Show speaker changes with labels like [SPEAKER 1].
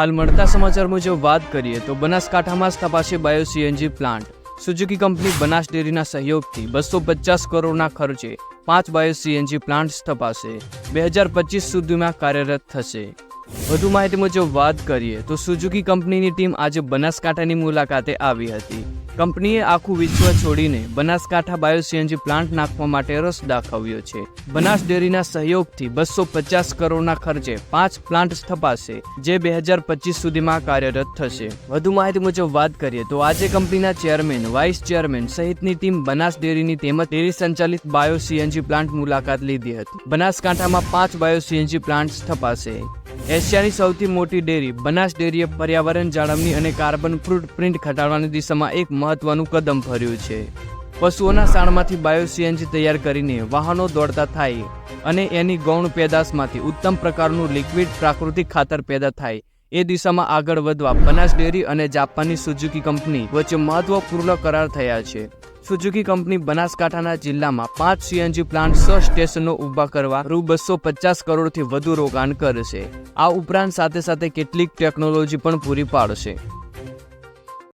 [SPEAKER 1] હાલ મળતા સમાચાર મુજબ વાત કરીએ તો બનાસકાંઠામાં સ્થપાશે bio CNG plant. Suzuki company Banas ડેરીના સહયોગથી બસો પચાસ કરોડના ખર્ચે પાંચ બાયો સીએનજી પ્લાન્ટ સ્થપાશે. બે હજાર પચીસ સુધીમાં કાર્યરત થશે. વધુ માહિતી મુજબ વાત કરીએ તો સુઝુકી કંપનીની ટીમ આજે બનાસકાંઠાની મુલાકાતે આવી હતી. કંપનીએ આખું વિશ્વ છોડીને બનાસકાંઠા બાયો સીએનજી પ્લાન્ટ નાખવા માટે રસ દાખવ્યો છે. બનાસ ડેરીના સહયોગથી બસો પચાસ કરોડના ખર્ચે પાંચ પ્લાન્ટ સ્થપાશે, જે બે હજાર પચીસ સુધીમાં કાર્યરત થશે. વધુ માહિતી મુજબ વાત કરીએ તો આજે કંપનીના ચેરમેન, વાઇસ ચેરમેન સહિતની ટીમ બનાસ ડેરીની તેમજ ડેરી સંચાલિત બાયો સીએનજી પ્લાન્ટ મુલાકાત લીધી હતી. બનાસકાંઠામાં પાંચ બાયો સીએનજી પ્લાન્ટ સ્થપાશે. એશિયાની સૌથી મોટી ડેરી, બનાસ ડેરીએ પર્યાવરણ જાળવણી અને કાર્બન ફૂટપ્રિન્ટ ઘટાડવાની દિશામાં એક મહત્વનું કદમ ભર્યું છે. પશુઓના સાણમાંથી બાયો સીએનજી તૈયાર કરીને વાહનો દોડતા થાય અને એની ગૌણ પેદાશમાંથી ઉત્તમ પ્રકારનું લિક્વિડ પ્રાકૃતિક ખાતર પેદા થાય. એ દિશામાં આગળ વધવા બનાસ ડેરી અને જાપાનની સુઝુકી કંપની વચ્ચે મહત્વપૂર્ણ કરાર થયા છે. સુઝુકી કંપની બનાસકાંઠાના જિલ્લામાં પાંચ સીએનજી પ્લાન્ટ સો સ્ટેશનો ઊભા કરવા રૂ બસો પચાસ કરોડથી વધુ રોકાણ કરશે. આ ઉપરાંત સાથે સાથે કેટલીક ટેકનોલોજી પણ પૂરી પાડશે.